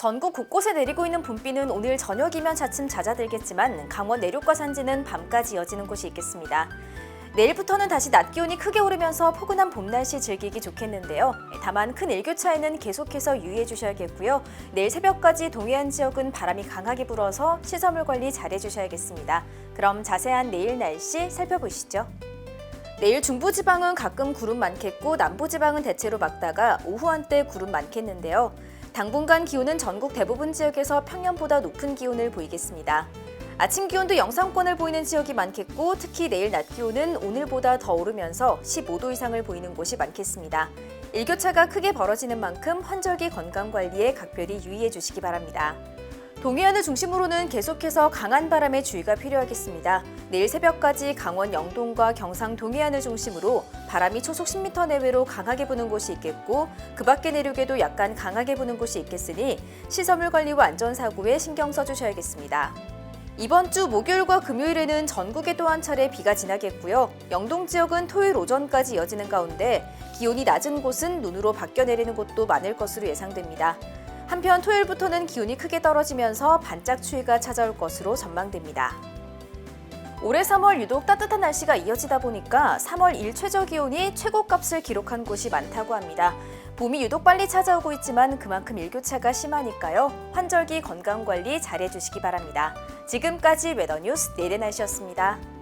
전국 곳곳에 내리고 있는 봄비는 오늘 저녁이면 차츰 잦아들겠지만 강원 내륙과 산지는 밤까지 이어지는 곳이 있겠습니다. 내일부터는 다시 낮 기온이 크게 오르면서 포근한 봄 날씨 즐기기 좋겠는데요. 다만 큰 일교차에는 계속해서 유의해 주셔야겠고요. 내일 새벽까지 동해안 지역은 바람이 강하게 불어서 시설물 관리 잘해 주셔야겠습니다. 그럼 자세한 내일 날씨 살펴보시죠. 내일 중부지방은 가끔 구름 많겠고 남부지방은 대체로 맑다가 오후 한때 구름 많겠는데요. 당분간 기온은 전국 대부분 지역에서 평년보다 높은 기온을 보이겠습니다. 아침 기온도 영상권을 보이는 지역이 많겠고 특히 내일 낮 기온은 오늘보다 더 오르면서 15도 이상을 보이는 곳이 많겠습니다. 일교차가 크게 벌어지는 만큼 환절기 건강 관리에 각별히 유의해 주시기 바랍니다. 동해안을 중심으로는 계속해서 강한 바람에 주의가 필요하겠습니다. 내일 새벽까지 강원 영동과 경상 동해안을 중심으로 바람이 초속 10m 내외로 강하게 부는 곳이 있겠고 그 밖의 내륙에도 약간 강하게 부는 곳이 있겠으니 시설물 관리와 안전사고에 신경 써주셔야겠습니다. 이번 주 목요일과 금요일에는 전국에 또 한 차례 비가 지나겠고요. 영동 지역은 토요일 오전까지 이어지는 가운데 기온이 낮은 곳은 눈으로 바뀌어 내리는 곳도 많을 것으로 예상됩니다. 한편 토요일부터는 기온이 크게 떨어지면서 반짝 추위가 찾아올 것으로 전망됩니다. 올해 3월 유독 따뜻한 날씨가 이어지다 보니까 3월 일 최저 기온이 최고값을 기록한 곳이 많다고 합니다. 봄이 유독 빨리 찾아오고 있지만 그만큼 일교차가 심하니까요. 환절기 건강 관리 잘해 주시기 바랍니다. 지금까지 웨더뉴스 내일의 날씨였습니다.